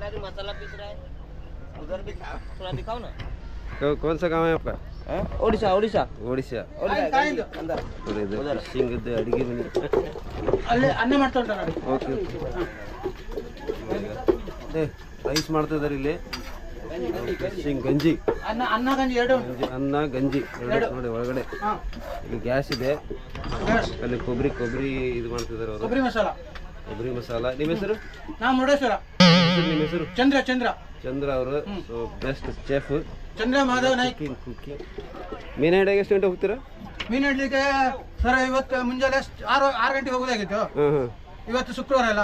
भंडारी मसाला piece रहा है उधर भी थोड़ा दिखाओ ना कौ- कौन सा गाँव है आपका ओडिशा ओडिशा ಒಡಿಶಾ ओडिशा अंदर ನೋಡಿ ಇದು ಫಿಶಿಂಗ್ ಇದ್ದು ಅಡಿಗೆ ಮನೆ ಅಲ್ಲಿ ಅನ್ನ ಮಾಡ್ತಾ ಉಂಟಲ್ಲ ನೋಡಿ. ಓಕೆ ಓಕೆ ರೈಸ್ ಮಾಡ್ತಾ ಇದಾರೆ ಇಲ್ಲಿ ಫಿಶಿಂಗ್ ಗಂಜಿ ಅನ್ನ ಅನ್ನ ಗಂಜಿ ಎರಡು ಉಂಟು ಗಂಜಿ ಅನ್ನ ಗಂಜಿ ಎರಡು ನೋಡಿ ಒಳಗಡೆ ಹಾಂ ಇಲ್ಲಿ ಗ್ಯಾಸ್ ಇದೆ ಅಲ್ಲಿ ಕೊಬ್ಬರಿ ಕೊಬ್ಬರಿ ಇದು ಮಾಡ್ತಿದ್ದಾರೆ ಅವರು ಕೊಬ್ಬರಿ ಮಸಾಲ ಕೊಬ್ಬರಿ ಮಸಾಲ ನಿಮ್ಮ ಹೆಸರು ನಾವು ಮುರುಡೇಶ್ವರ ನಿಮ್ಮ ಹೆಸರು? ಚಂದ್ರ ಚಂದ್ರ. ಚಂದ್ರ ಅವರು best chef Chandra Madhav Naik. Cooking cooking ಮೀನು ಹಿಡಿಯಾಗ ಎಷ್ಟು ಗಂಟೆ ಹೋಗ್ತೀರಾ? ಮೀನು ಹಿಡ್ಲಿಕ್ಕೆ ಸರ್ ಇವತ್ತು ಮುಂಜಾನೆ ಆರು ಆರು ಗಂಟೆಗೆ ಹೋಗೋದಾಗಿತ್ತು. ಹಾಂ ಹಾಂ ಇವತ್ತು ಶುಕ್ರವಾರ ಅಲ್ಲ.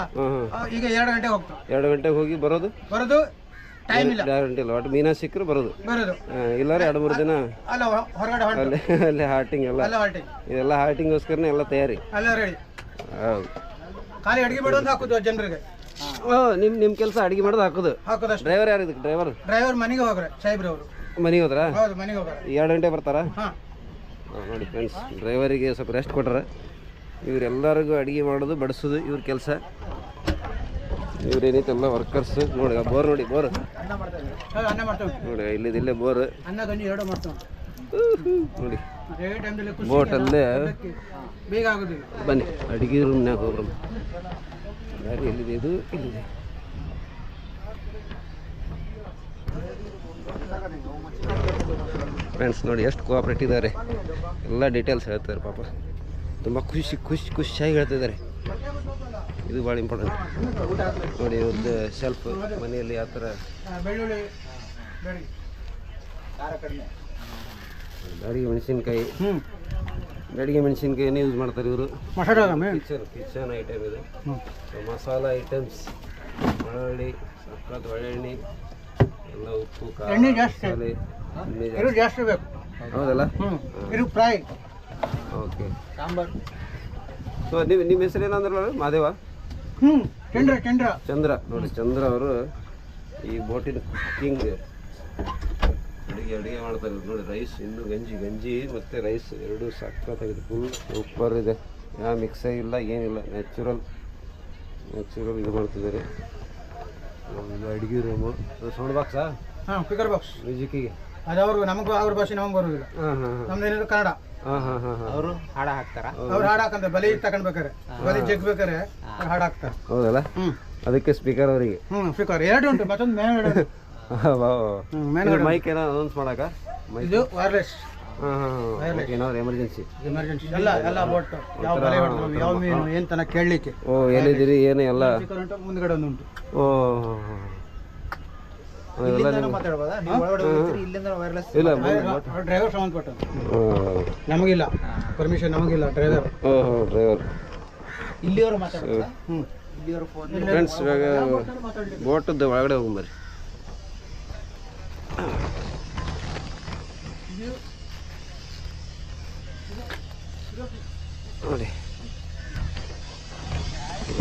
ಆ, ಈಗ ಎರಡು ಗಂಟೆಗೆ ಹೋಗ್ತಾವೆ ಎರಡು ಗಂಟೆಗೆ ಹೋಗಿ ಬರೋದು? ಬರೋದು ಟೈಮ್ ಇಲ್ಲ. ಎರಡು ಗಂಟೆ ಇಲ್ಲ ಒಟ್ಟು ಮೀನಾ ಸಿಕ್ಕರು ಬರೋದು. ಬರೋದು. ಆ, ಇಲ್ಲಾರೆ ಎರಡು ಮೂರು ದಿನ? ಅಲ್ಲ ಹೊ- ಹೊರಗಡೆ ಹೊರಟು. ಅಲ್ಲಿ ಅಲ್ಲೇ ಹಾರ್ಟಿಂಗ್ ಎಲ್ಲ. ಅಲ್ಲ ಹೊರಟಿ ಇದೆಲ್ಲ ಹಾರ್ಟಿಂಗೋಸ್ಕರನೇ ಎಲ್ಲ ತಯಾರಿ. ಅಲ್ಲ ರೆಡಿ ಹೌದು. ಖಾಲಿ ಅಡಿಗೆ ಅಂತ ಹಾಕುದು ಜನರಿಗೆ. ಓ ನಿಮ್ಮ ನಿಮ್ಮ ಕೆಲಸ ಅಡಿಗೆ ಮಾಡೋದು ಹಾಕೋದು. ಹಾಕೋದಷ್ಟು. ಡ್ರೈವರ್ ಯಾರು ಇದಕ್ಕೆ? ಡ್ರೈವರ್ ಡ್ರೈವರ್ ಮನೆಗೆ ಹೋಗ್ರೆ ಅವರು. ಮನೆಗೆ ಹೋದ್ರಾ? ಹೌದು ಮನೆಗೆ ಹೋಗ್ರೆ. ಎರಡು ಗಂಟೆ ಬರ್ತಾರಾ? ಹಾಂ. ನೋಡಿ ಫ್ರೆಂಡ್ಸ್ ಡ್ರೈವರಿಗೆ ಸ್ವಲ್ಪ ರೆಸ್ಟ್ ಕೊಟ್ರೆ ಇವರೆಲ್ಲರಿಗೂ ಅಡುಗೆ ಮಾಡೋದು ಬಡಿಸೋದು ಇವ್ರ ಕೆಲಸ. ಇವ್ರೇನೈತೆ ಎಲ್ಲ ವರ್ಕರ್ಸ್ ನೋಡಿ ಆ ಬೋರ್ ನೋಡಿ ಬೋರ್. ನೋಡಿ ಇಲ್ಲಿದೆ ಇಲ್ಲೇ ಬೋರ್. ನೋಡಿ. ಅದೇ ಟೈಮ್ದಲ್ಲಿ ಖುಷಿ ಬೋಟ್ ಅಲ್ಲೇ. ಅದಕ್ಕೆ ಬೇಗ ಬನ್ನಿ ಅಡುಗೆ ರೂಮ್ನಾಗ ಹೋಗ್ರಮ್ಮ ಗಾಡಿ ಎಲ್ಲಿದೆ ಇದು? ಇಲ್ಲಿದೆ ಫ್ರೆಂಡ್ಸ್ ನೋಡಿ ಎಷ್ಟು ಕೋಆಪ್ರೇಟ್ ಇದ್ದಾರೆ ಎಲ್ಲ ಡೀಟೇಲ್ಸ್ ಹೇಳ್ತಾರೆ ಪಾಪ. ತುಂಬ ಖುಷಿ ಖುಷಿ, ಖುಷಿಯಾಗಿ ಹೇಳ್ತಿದ್ದಾರೆ. ಇದು ಭಾಳ ಇಂಪಾರ್ಟೆಂಟ್ ನೋಡಿ, ಒಂದು ಸೆಲ್ಫ್ ಮನೆಯಲ್ಲಿ ಆ ಥರ? ಅಡುಗೆ ಮೆಣಸಿನ್ಕಾಯಿ. ಅಡುಗೆ ಮೆಣಸಿನ್ಕಾಯಿನೇ ಯೂಸ್ ಮಾಡ್ತಾರೆ ಇವರು. ಕಿಚನ್ ಕಿಚನ್ ಐಟಮ್ ಇದು. ಮಸಾಲ ಐಟಮ್ಸ್ ಬೆಳ್ಳುಳ್ಳಿ ಸಕ್ಕತ್ ಒಳ್ಳೆಣ್ಣೆ ಎಲ್ಲ ಉಪ್ಪು ಜಾಸ್ತಿ. ಜಾಸ್ತಿ. ಬೇಕು. ಹೌದಲ್ಲ? ಫ್ರೈ. ಓಕೆ. ಸಾಂಬಾರ್. ಸೊ ನೀವು ನಿಮ್ಮ ಹೆಸರು ಏನಂದ್ರಲ್ಲ ಮಾದೇವ? ಚಂದ್ರ ನೋಡಿ ಚಂದ್ರ ಅವರು ಈ ಬೋಟಿನ ಕುಕ್ಕಿಂಗ್ ಅಡುಗೆ ಅಡುಗೆ ಮಾಡ್ತಾರೆ ನೋಡಿ ರೈಸ್ ಇನ್ನು ಗಂಜಿ ಗಂಜಿ ಮತ್ತು ರೈಸ್ ಎರಡೂ ಸಕ್ಕತ್ತಾಗಿದೆ ಫುಲ್ ಸೂಪರ್ ಇದೆ. ಯಾವ ಮಿಕ್ಸೇ ಇಲ್ಲ ಏನಿಲ್ಲ ನ್ಯಾಚುರಲ್ ನ್ಯಾಚುರಲ್ ಇದು ಮಾಡ್ತಿದ್ದಾರೆ. ಒಂದು ಅಡುಗೆ ರೂಮು ಸೌಂಡ್ ಬಾಕ್ಸಾ ಹಾಂ ಸ್ಪೀಕರ್ ಬಾಕ್ಸ್ ಮ್ಯೂಸಿಕ್ಕಿಗೆ ಅದು ಅವರು ನಮಗೂ ಅವ್ರ ಭಾಷೆ ನಮಗೆ ಬರೋದಿಲ್ಲ. ಹಾಂ ಹಾಂ ಹಾಂ. ನಮ್ದು ಏನಿದ್ರು ಕನ್ನಡ. ಹಾಂ ಹಾಂ ಹಾಂ ಹಾಂ. ಅವರು ಹಾಡ ಹಾಕ್ತಾರ? ಅವ್ರು ಹಾಡ ಹಾಕಂದ್ರೆ ಬಲಿ ತಗೊಂಡ್ಬೇಕಾರೆ ಬಲಿ ಜಗ್ಬೇಕಾರೆ ಹಾಡ ಹಾಡು ಹಾಕ್ತಾರೆ. ಹೌದಲ್ಲ? ಹ್ಞೂ ಅದಕ್ಕೆ ಸ್ಪೀಕರ್ ಅವರಿಗೆ. ಹ್ಞೂ ಸ್ಪೀಕರ್ ಎರಡು ಉಂಟು ಮತ್ತೊಂದು ಮೈಕ್ ಏನೋ ಅನೌನ್ಸ್ ಮಾಡಕ? ಇದು ವೈರ್ಲೆಸ್ ಏನಾದ್ರು ಎಮರ್ಜೆನ್ಸಿ ಎಮರ್ಜೆನ್ಸಿ ಎಲ್ಲ ಎಲ್ಲ ಬೋಟ್ ಯಾವ ಬಲೆ ಹೊಡೆದ್ರು ಯಾವ ಮೀನು ಏನ್ ತನಕ ಕೇಳಲಿಕ್ಕೆ. ಓ ಎಲ್ಲಿದ್ದೀರಿ? ಏನು ಎಲ್ಲ? ಮುಂದ್ಗಡೆ ಒಂದು ಉಂಟು. ಓ ಇಲ್ಲ ಡ್ರೈವರ್ ಸಂಬಂಧಪಟ್ಟ ನಮಗಿಲ್ಲ. ಪರ್ಮಿಷನ್ ನಮಗಿಲ್ಲ ಡ್ರೈವರ್ ಓಹೋ ಡ್ರೈವರ್ ಇಲ್ಲಿಯವರು ಫ್ರೆಂಡ್ಸ್ ಇವಾಗ ಬೋಟದ್ದು ಒಳಗಡೆ ಹೋಗ್ಬರ್ರಿ. ನೋಡಿ.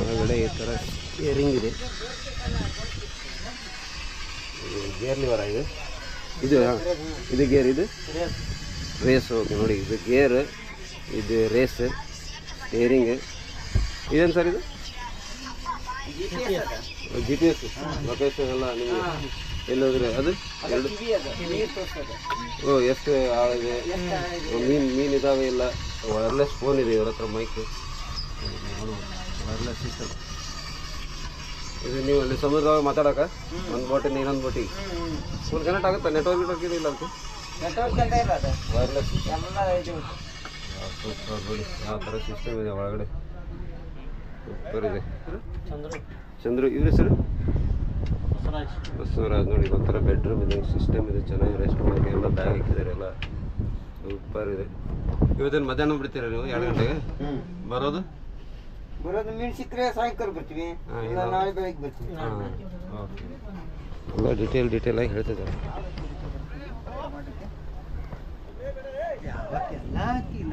ಒಳಗಡೆ ಈ ಥರ ಏರಿಂಗ್ ಇದೆ. ಗೇರ್ ಲಿವರ ಇದು ಇದು ಇದು ಗೇರ್ ಇದು? ರೇಸ್ ಓಕೆ ನೋಡಿ ಇದು ಗೇರ್ ಇದು ರೇಸ್ ಸ್ಟೇರಿಂಗ್ ಇದೇನು ಸರ್ ಇದು? ಜಿ ಪಿ ಎಸ್ ಲೊಕೇಶನ್ ಎಲ್ಲ ನಿಮಗೆ? ಎಲ್ಲೋದ್ರೆ ಅದು? ಎರಡು? ಓ ಎಷ್ಟು ಆಳಿದೆ ಮೀನು ಮೀನು ಇದಾವೆ ಇಲ್ಲ? ವೈರ್ಲೆಸ್ ಫೋನ್ ಇದೆ ಇವ್ರ ಹತ್ರ ಮೈಕ್ ವೈರ್ಲೆಸ್ ಸಿಸ್ಟಮ್ ಇದು ನೀವು ಅಲ್ಲಿ ಸಮುದ್ರದಾಗ ಮಾತಾಡಕ? ಒಂದು ಬೋಟಿಂದ ಇನ್ನೊಂದು ಬೋಟಿಗೆ ಫುಲ್ ಕನೆಕ್ಟ್ ಆಗುತ್ತಾ ನೆಟ್ವರ್ಕ್ ಗಿಟ್ವರ್ಕ್ ಇಲ್ಲ ಅಂತ? ವೈರ್ಲೆಸ್ ಯಾವ ಥರ ಸಿಸ್ಟಮ್ ಇದೆ ಒಳಗಡೆ? ಸೂಪರ್ ಇದೆ. ಚಂದ್ರು. ಚಂದ್ರು ಸರ್ ಹೆಸರು? ಬಸವರಾಜ್ ನೋಡಿ ಒಂಥರ ಬೆಡ್ರೂಮ್ ಇದೆ ಸಿಸ್ಟಮ್ ಇದೆ ಚೆನ್ನಾಗಿ ರೆಸ್ಟ್ ಮಾಡಿ ಎಲ್ಲ ಬ್ಯಾಗ್ ಹಾಕಿದ್ದಾರೆ ಎಲ್ಲ. ಸೂಪರ್ ಇದೆ. ಇವತ್ತೇನು ಮಧ್ಯಾಹ್ನ ಬಿಡ್ತೀರಾ ನೀವು ಎರಡು ಗಂಟೆಗೆ? ಬರೋದು? ಬರೋದು ಮೀನು ಸಿಕ್ಕರೆ ಸಾಯಂಕಾಲ ಬರ್ತೀವಿ ಇಲ್ಲ. ನಾಳೆ ಬೆಳಗ್ಗೆ ಬರ್ತೀವಿ. ಎಲ್ಲ ಡಿಟೇಲ್ ಡಿಟೇಲ್ ಆಗಿ ಹೇಳ್ತಿದ್ದಾರೆ.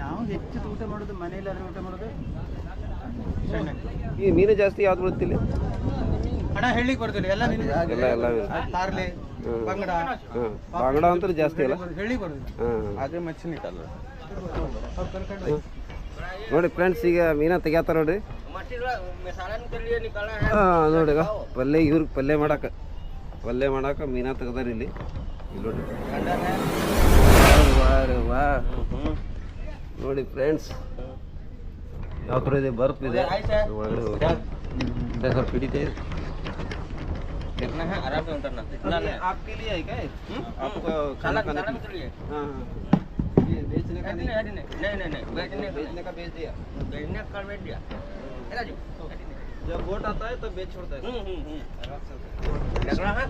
ನಾವು ಹೆಚ್ಚು ಊಟ ಮಾಡೋದು ಮನೆಯಲ್ಲಾದ್ರೆ ಊಟ ಮಾಡೋದು? ಈ ಮೀನು ಜಾಸ್ತಿ ಯಾವ್ದು ಬೀಳುತ್ತಿಲ್ಲ ಹಣ ಹೇಳಿ ಬರುದಿಲ್ಲ ಎಲ್ಲ ನಿನಗೆ ಎಲ್ಲ ಎಲ್ಲ ತಾರ್ಲಿ ಬಂಗಡ ಬಂಗಡ ಅಂತ ಜಾಸ್ತಿ ಇಲ್ಲ ಹೇಳಿ ಬರುದಿಲ್ಲ ಅದೇ ಮಚ್ಚಿನ ಇಟ್ಟಲ್ಲ ನೋಡಿ ಫ್ರೆಂಡ್ಸ್ ಈಗ ಮೀನ ತೆಗಿಯತ್ತಾರ ನೋಡ್ರಿ ನೋಡಿ ಪಲ್ಯ ಇವ್ರಿಗೆ ಪಲ್ಯ ಮಾಡಾಕ ಪಲ್ಯ ಮಾಡಾಕ ಮೀನ ತೆಗ್ದಾರ ಇಲ್ಲಿ ನೋಡಿ ವಾ ನೋಡಿ ಫ್ರೆಂಡ್ಸ್ ಯಾವ ಥರ ಇದೆ ಬರ್ಪ್ ಇದೆ ಒಳಗಡೆ ಸ್ವಲ್ಪ ಹಿಡಿತೈತೆ कितना है आराम से उतरना इतना नहीं आपके लिए है क्या आपको खाना खाना खाना के लिए हाँ ये बेचने का हटने नहीं हटने नहीं नहीं नहीं बैठने का बेचने का बेच दिया बैठने का बैठ दिया है राजू जब वोट आता है तो बेच छोड़ता है हम्म हम्म हम्म लग रहा है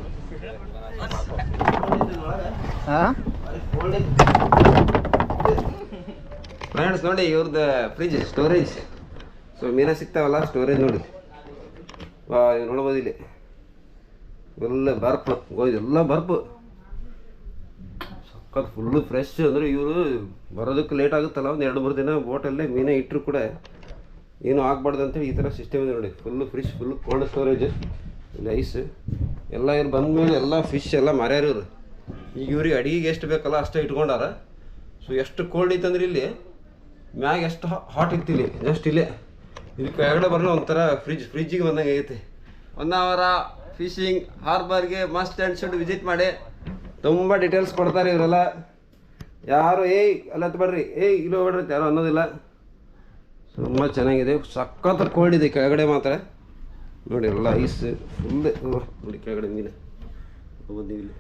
ಫ್ರೆಂಡ್ಸ್ ನೋಡಿ ಇವ್ರದ್ದು ಫ್ರಿಜ್ ಸ್ಟೋರೇಜ್ ಸೊ ಮೀನ ಸಿಗ್ತಾವಲ್ಲ ಸ್ಟೋರೇಜ್ ನೋಡಿ ವಾ ಇವ್ ನೋಡ್ಬೋದು ಇಲ್ಲಿ ಎಲ್ಲ ಬರ್ಪ್ ಎಲ್ಲ ಬರ್ಪ್. ಸಖತ್ ಫುಲ್ಲು ಫ್ರೆಶ್ ಅಂದರೆ ಇವರು ಬರೋದಕ್ಕೆ ಲೇಟ್ ಆಗುತ್ತಲ್ಲ, ಒಂದು ಎರಡು, ಮೂರು ದಿನ ಬೋಟಲ್ಲೇ ಮೀನೇ ಇಟ್ಟರು ಕೂಡ ಏನು ಆಗ್ಬಾರ್ದು ಅಂತೇಳಿ ಈ ಥರ ಸಿಸ್ಟಮ್ ಇದೆ ನೋಡಿ. Full fresh full cold storage ಇಲ್ಲಿ ಐಸ್ ಎಲ್ಲ ಇವ್ರು ಬಂದಮೇಲೆ ಎಲ್ಲ ಫಿಶ್ ಎಲ್ಲ ಮರ್ಯಾರ ಇವ್ರು. ಈಗ ಇವ್ರಿಗೆ ಅಡಿಗೆಗೆ ಎಷ್ಟು ಬೇಕಲ್ಲ ಅಷ್ಟೇ ಇಟ್ಕೊಂಡಾರ. ಸೊ ಎಷ್ಟು ಕೋಲ್ಡ್ ಐತಂದ್ರೆ ಇಲ್ಲಿ ಮ್ಯಾಗ ಎಷ್ಟು ಹಾಟ್ ಇಲ್ಲಿ ಜಸ್ಟ್ ಇಲ್ಲೇ. ಇದಕ್ಕೆ ಕೆಳಗಡೆ ಬರೋಣ ಒಂಥರ ಫ್ರಿಜ್ ಫ್ರಿಜ್ಜಿಗೆ ಬಂದಂಗೆ ಆಗೈತೆ. ಒನ್ ಅವರ ಫಿಶಿಂಗ್ ಹಾರ್ಬರ್ಗೆ ಮಸ್ಟ್ ಆ್ಯಂಡ್ ಶುಡ್ ವಿಸಿಟ್ ಮಾಡಿ. ತುಂಬ ಡೀಟೇಲ್ಸ್ ಕೊಡ್ತಾರೆ ಇವರೆಲ್ಲ. ಯಾರು, ಏಯ್, ಅಲ್ಲ ಹತ್ಬೇಡ್ರಿ ಏಯ್, ಇಲ್ಲಿ ಅಂತ ಯಾರು ಅನ್ನೋದಿಲ್ಲ. ತುಂಬ ಚೆನ್ನಾಗಿದೆ. ಸಖತ್ ಕೋಲ್ಡ್ ಇದೆ ಕೆಳಗಡೆ ಮಾತ್ರ. ನೋಡಿ, ಎಲ್ಲ ಐಸ್ ಫುಲ್ ನೋಡಿ ಕೆಳಗಡೆ ಮೀನು. ಇಲ್ಲಿ.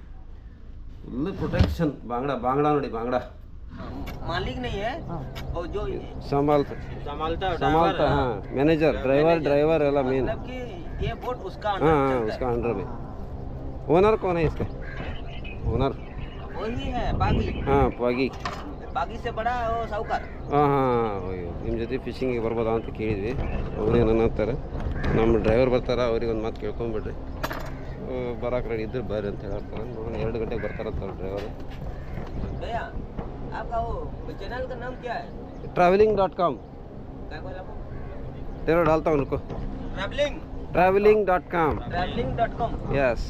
ಫುಲ್ ಪ್ರೊಟೆಕ್ಷನ್ ಬಾಂಗ್ಡಾ, ಬಾಂಗ್ಡ ನೋಡಿ, ಬಾಂಗ್ಡಾ. मालिक नहीं है और जो ಸಂಭಾಲ್ತಾ संभालता है संभालता हाँ मैनेजर ड्राइवर ड्राइवर वाला मेन मतलब कि ये बोट उसका हाँ अंडर हाँ चलता उसका अंडर में ओनर कौन है इसका ओनर है वही है बागी ಹಾಂ ಪಾಗಿ बागी से बड़ा वो साहूकार ಹಾಂ ಹಾಂ ನಿಮ್ಮ ಜೊತೆ ಫಿಶಿಂಗಿಗೆ ಬರ್ಬೋದಾ ಅಂತ ಕೇಳಿದ್ವಿ ಅವ್ರೇನು ಅನ್ನತ್ತಾರೆ ನಮ್ಮ ಡ್ರೈವರ್ ಬರ್ತಾರ ಅವ್ರಿಗೆ ಒಂದು ಮಾತು ಕೇಳ್ಕೊಂಬಿಡ್ರಿ ಬರಾಕ್ ರೆಡಿ ಇದ್ರೆ ಬರ್ರಿ ಅಂತ ಹೇಳ್ತಾರೆ ನೋಡೋಣ ಎರಡು ಗಂಟೆಗೆ ಬರ್ತಾರಂತ ಡ್ರೈವರ್ भैया ट्रैवलिंग डॉट कॉम तेरह डालता हूँ उनको। Travelling travelling dot com travelling dot com yes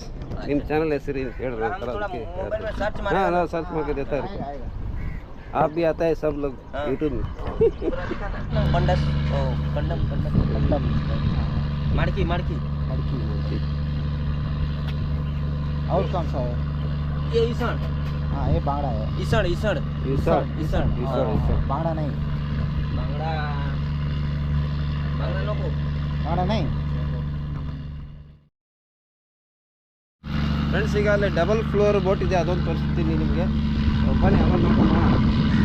इन चैनल है सीरीज़ हेड हाँ हाँ सर्च मार के देता है आप भी आता है सब लोग हाँ। यूट्यूब में। हाँ, पंडस। ओ पंडम पंडम पंडम। मार्की। मार्की मार्की। और कौन सा है? ये ईसण हाँ ये बांगड़ा है ईसण ईसण ईसर ईसण ईसर ईसर बांगड़ा नहीं बांगड़ा बांगड़ा लोगो बांगड़ा नहीं ಫ್ರೆಂಡ್ಸ್ ಈಗ ಅಲ್ಲಿ ಡಬಲ್ ಫ್ಲೋರ್ ಬೋಟ್ ಇದೆ ಅದೊಂದು ತೋರಿಸ್ತೀನಿ ನಿಮಗೆ ಬನ್ನಿ ಅದೊಂದು ನೋಡ್ಕೊಂಡು